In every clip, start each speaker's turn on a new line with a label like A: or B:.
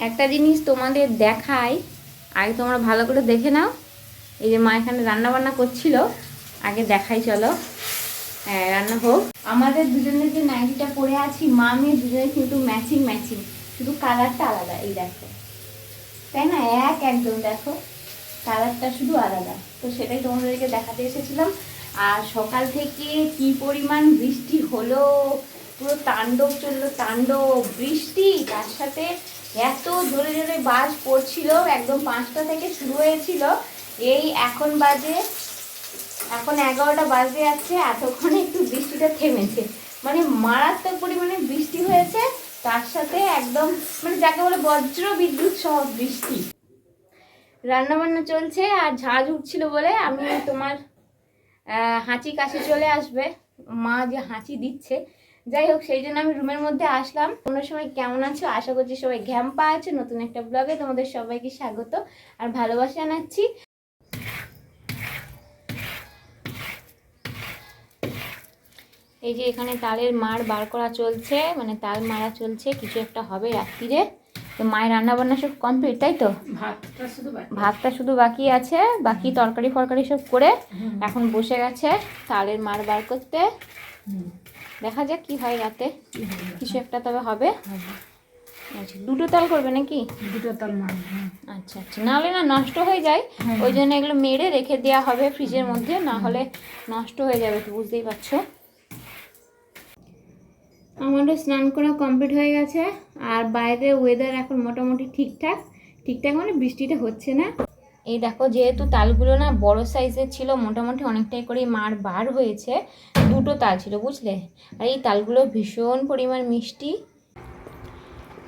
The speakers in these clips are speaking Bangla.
A: একটা জিনিস তোমাদের দেখাই। আগে তোমরা ভালো করে দেখে নাও। এই যে মা এখানে রান্না বান্না করছিল, আগে দেখাই চলো। হ্যাঁ রান্না হোক। আমাদের দুজনের যে নাইটিটা পরে আছি, মা মেয়ে দুজনে কিন্তু ম্যাচিং ম্যাচিং শুধু কালারটা আলাদা, এই দেখো। তাই না? এক একদম, দেখো। কালারটা শুধু আলাদা। তো সেটাই তোমাদেরকে দেখাতে এসেছিলাম। আর সকাল থেকে কি পরিমাণ বৃষ্টি হলো? পুরো তাণ্ডব চলল, তাণ্ডব। বৃষ্টি, তার সাথে এত জোরে জোরে বাস পড়ছিল, একদম পাঁচটা থেকে শুরু হয়েছিল। এই এখন বাজে, এখন এগারোটা বাজে যাচ্ছে এতক্ষণে একটু বৃষ্টিটা থেমেছে। মানে মারাত্মক পরিমাণে বৃষ্টি হয়েছে, তার সাথে একদম মানে যাকে বলে বজ্র বিদ্যুৎ সহ বৃষ্টি। রান্না বান্না চলছে আর ঝাঁজ উঠছিল বলে আমি তোমার হাঁচি কাশি চলে আসবে। মা যে হাঁচি দিচ্ছে যাই হোক সেই জন্য আমি রুমের মধ্যে আসলাম। কোনো সময় কেমন আছো? আশা করছি সবাই ঘ্যাম্পা আছে। নতুন একটা ব্লগে তোমাদের সবাইকে স্বাগত আর ভালোবাসা জানাচ্ছি। এই যে এখানে তালের মার বার করা চলছে মানে তাল মারা চলছে কিছু একটা হবে রাত্রিরে। তো মায়ের রান্না বান্না সব কমপ্লিট তাই তো?
B: ভাতটা শুধু বাকি।
A: ভাতটা শুধু বাকি আছে বাকি তরকারি ফরকারি সব করে এখন বসে গেছে তালের মার বার করতে। দেখা যাক কি হয় রাতে। কিছু একটা তবে হবে। আচ্ছা দুটো তাল করবে নাকি?
B: দুটো তাল হ্যাঁ।
A: আচ্ছা আচ্ছা। নাহলে না নষ্ট হয়ে যায়।
B: হ্যাঁ।
A: ওই জন্য এগুলো মেরে রেখে দেওয়া হবে ফ্রিজের মধ্যে না হলে নষ্ট হয়ে যাবে তো বুঝতেই পারছ? আমারও স্নান করা কমপ্লিট হয়ে গেছে। আর বাইরে ওয়েদার এখন মোটামুটি ঠিকঠাক। ঠিকঠাক মানে বৃষ্টিটা হচ্ছে না। এই দেখো, যেহেতু তালগুলো না বড় সাইজের ছিল, মোটামুটি অনেকটাই করে মার বার হয়েছে, দুটো তাল ছিল, বুঝলে? আর এই তালগুলো ভীষণ পরিমাণ মিষ্টি।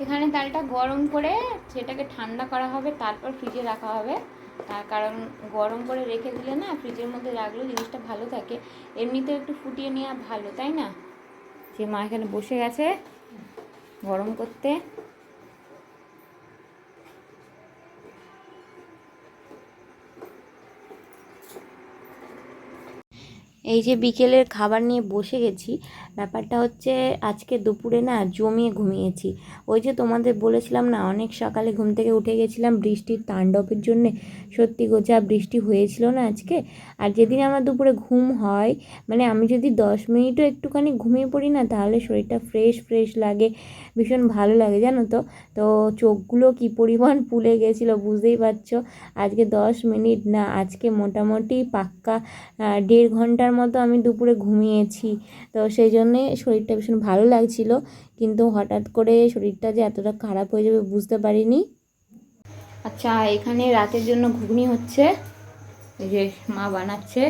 A: এখানে তালটা গরম করে সেটাকে ঠান্ডা করা হবে, তারপর ফ্রিজে রাখা হবে। তার কারণ গরম করে রেখে দিলে না ফ্রিজের মধ্যে রাখলেও জিনিসটা ভালো থাকে। এমনিতেও একটু ফুটিয়ে নেওয়া ভালো, তাই না? যে মা এখানে বসে গেছে গরম করতে। এই যে বিকেলের খাবার নিয়ে বসে গেছি, ব্যাপারটা হচ্ছে আজকে দুপুরে না জমিয়ে ঘুমিয়েছি। ওই যে তোমাদের বলেছিলাম না, অনেক সকালে ঘুম থেকে উঠে গেছিলাম, বৃষ্টির তাণ্ডবের জন্যে। সত্যি গো, যা বৃষ্টি হয়েছিল না আজকে, আর যেদিন আমার দুপুরে ঘুম হয় মানে আমি যদি দশ মিনিটও একটুখানি ঘুমিয়ে পড়ি না, তাহলে শরীরটা ফ্রেশ ফ্রেশ লাগে, ভীষণ ভালো লাগে, জানো তো? তো চোখগুলো কি পরিমাণ পুলে গেছিল বুঝতেই পারছ? আজকে দশ মিনিট না, আজকে মোটামুটি পাক্কা দেড় ঘণ্টার মতো আমি দুপুরে ঘুমিয়েছি। তো সেই জন্যে শরীরটা ভীষণ ভালো লাগছিল। কিন্তু হঠাৎ করে শরীরটা যে এতটা খারাপ হয়ে যাবে বুঝতে পারিনি। আচ্ছা এখানে রাতের জন্য ঘুগনি হচ্ছে। এই যে মা বানাচ্ছে।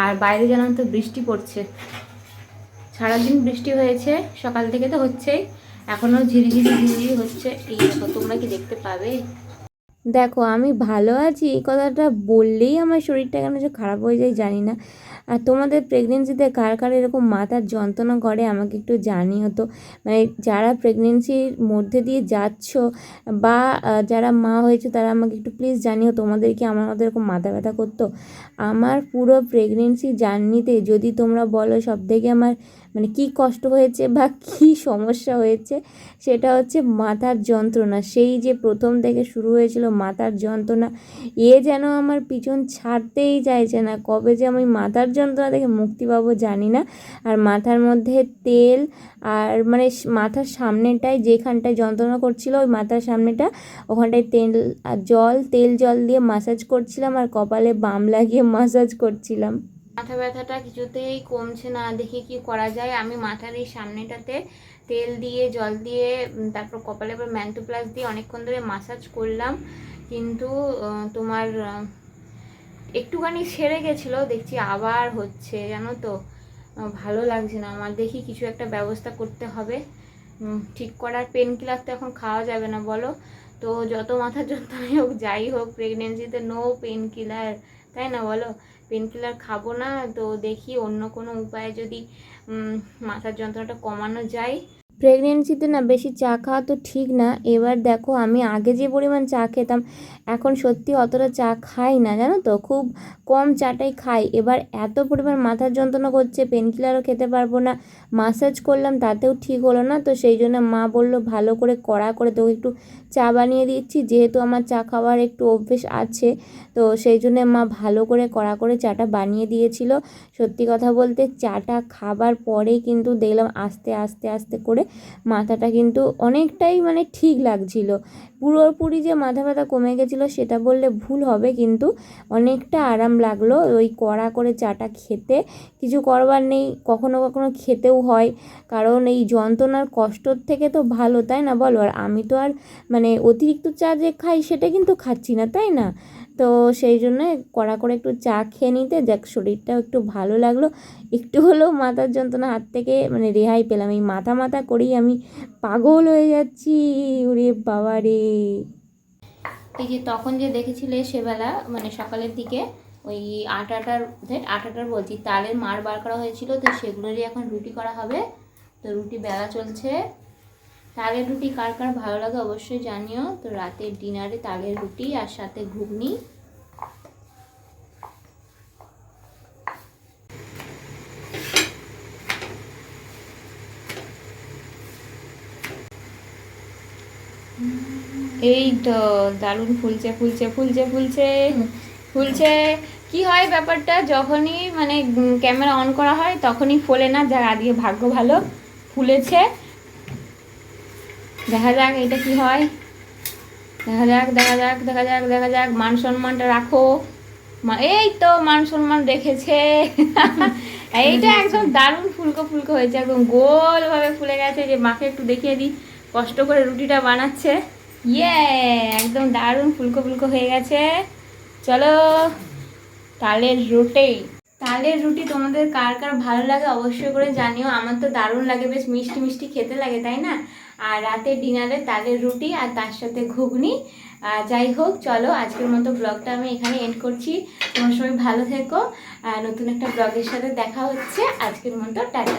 A: আর বাইরে জানান তো বৃষ্টি পড়ছে। সারাদিন বৃষ্টি হয়েছে, সকাল থেকে তো হচ্ছেই। এখনও ঝিরিঝিরি ঝিরিঝিরি হচ্ছে। এই তোমরা কি দেখতে পাবে? দেখো, আমি ভালো আছি, এই কথাটা বললেই আমার শরীরটা কেন যে খারাপ হয়ে যায় জানি না। আর তোমাদের প্রেগনেন্সিতে কার কার এরকম মাথার যন্ত্রণা করে আমাকে একটু জানিও তো। মানে যারা প্রেগনেন্সির মধ্যে দিয়ে যাচ্ছ বা যারা মা হয়েছে তারা আমাকে একটু প্লিজ জানিও, তোমাদের কি আমার মতো এরকম মাথা ব্যথা করতো? আমার পুরো প্রেগনেন্সি জার্নিতে যদি তোমরা বলো সব থেকে আমার মানে কি কষ্ট হয়েছে বা কি সমস্যা হয়েছে, সেটা হচ্ছে মাথার যন্ত্রণা। সেই যে প্রথম থেকে শুরু হয়েছিল মাথার যন্ত্রণা, এ যেন আমার পিছন ছাড়তেই চাইছে না। কবে যে আমি মাথার যন্ত্রণা থেকে মুক্তি পাবো জানি না। আর মাথার মধ্যে তেল আর মানে মাথার সামনেটায় যেখানটায় যন্ত্রণা করছিল, ওই মাথার সামনেটা, ওখানটায় তেল আর জল, তেল জল দিয়ে মাসাজ করছিলাম আর কপালে বাম লাগিয়ে মাসাজ করছিলাম। মাথা ব্যথাটা কিছুতেই কমছে না। দেখি কি করা যায়। আমি মাথার এই সামনেটাতে তেল দিয়ে, জল দিয়ে তারপর কপালে এবার ম্যান্টু প্লাস দিয়ে অনেকক্ষণ ধরে মাসাজ করলাম। কিন্তু তোমার একটুখানি সেরে গেছিল। দেখছি আবার হচ্ছে, জানো তো? ভালো লাগছে না। আমার দেখি কিছু একটা ব্যবস্থা করতে হবে। ঠিক করার পেন কিলার তো এখন খাওয়া যাবে না, বলো? তো যত মাথার যন্ত্রণাই হোক, যাই হোক প্রেগনেন্সিতে নো পেন কিলার তাই না, বলো? পেন কিলার খাব না তো দেখি অন্য কোনো উপায়ে যদি মাথার যন্ত্রণাটা কমানো যায়। প্রেগনেন্সিতে না বেশি চা খাওয়া তো ঠিক না। এবার দেখো আমি আগে যে পরিমাণ চা খেতাম, এখন সত্যি অতটা চা খাই না, জানো তো? খুব কম চাটাই খাই। এবার এত পরিমাণ মাথার যন্ত্রণা করছে পেনকিলারও খেতে পারব না। মাসাজ করলাম, তাতেও ঠিক হলো না। তো সেই জন্য মা বলল, ভালো করে কড়া করে তোকে একটু চা বানিয়ে দিচ্ছি। যেহেতু আমার চা খাওয়ার একটু অভ্যেস আছে, তো সেই জন্য মা ভালো করে কড়া করে চাটা বানিয়ে দিয়েছিল। সত্যি কথা বলতে, চাটা খাবার পরেই কিন্তু দেখলাম আস্তে আস্তে আস্তে করে মাথাটা কিন্তু অনেকটাই মানে ঠিক লাগছিল। পুরোপুরি যে মাথা ব্যথা কমে গেছিল সেটা বললে ভুল হবে, কিন্তু অনেকটা আরাম লাগল ওই কড়া করে চাটা খেতে। কিছু করবার নেই, কখনো কখনো খেতেও হয়, কারণ এই যন্ত্রণার কষ্টর থেকে তো ভালো, তাই না বলো? আর আমি তো আর মানে অতিরিক্ত চা যে খাই সেটা কিন্তু খাচ্ছি না, তাই না? তো সেই জন্য কড়া করে একটু চা খেয়ে নিতে, যাক শরীরটাও একটু ভালো লাগল। একটু হলেও মাথার যন্ত্রণা, হাত থেকে মানে রেহাই পেলাম। এই মাথা মাথা করেই আমি পাগল হয়ে যাচ্ছি। ওরে বাবা রে। এই যে তখন যে দেখেছিলে সেবেলা মানে সকালের দিকে, ওই আটাটার আটাটার বলছি, তালের মার বার করা হয়েছিল, তো সেগুলোরই এখন রুটি করা হবে, তো রুটি বেলা চলছে। তালের রুটি কার কার ভালো লাগে অবশ্যই জানিও। তো রাতের ডিনারে তালের রুটি আর সাথে ঘুগনি। এই তো দারুণ ফুলছে ফুলছে ফুলছে ফুলছে ফুলছে। কি হয় ব্যাপারটা? যখনই মানে ক্যামেরা অন করা হয়, তখনই ফোলে না, যা আজকে ভাগ্য ভালো। ফুলেছে। দেখা যাক এটা কি হয়। দেখা যাক দেখা যাক দেখা যাক দেখা যাক মান সম্মানটা রাখো। মা এই তো মান সম্মান রেখেছে। এইটা একদম দারুণ ফুলকো ফুলকো হয়েছে একদম গোলভাবে ফুলে গেছে। যে মাকে একটু দেখিয়ে দিই কষ্ট করে রুটিটা বানাচ্ছে। ইয়ে একদম দারুণ ফুলকো ফুলকো হয়ে গেছে। চলো তালের রুটি। তালের রুটি তোমাদের কার কার ভালো লাগে অবশ্যই করে জানিও। আমার তো দারুণ লাগে, বেশ মিষ্টি মিষ্টি খেতে লাগে, তাই না? আর রাতে ডিনারে তালের রুটি আর তার সাথে ঘুগনি। যাই হোক, চলো আজকের মতো ব্লগটা আমি এখানে এন্ড করছি। তোমার সবাই ভালো থেকো। নতুন একটা ব্লগের সাথে দেখা হচ্ছে। আজকের মতো টাটা।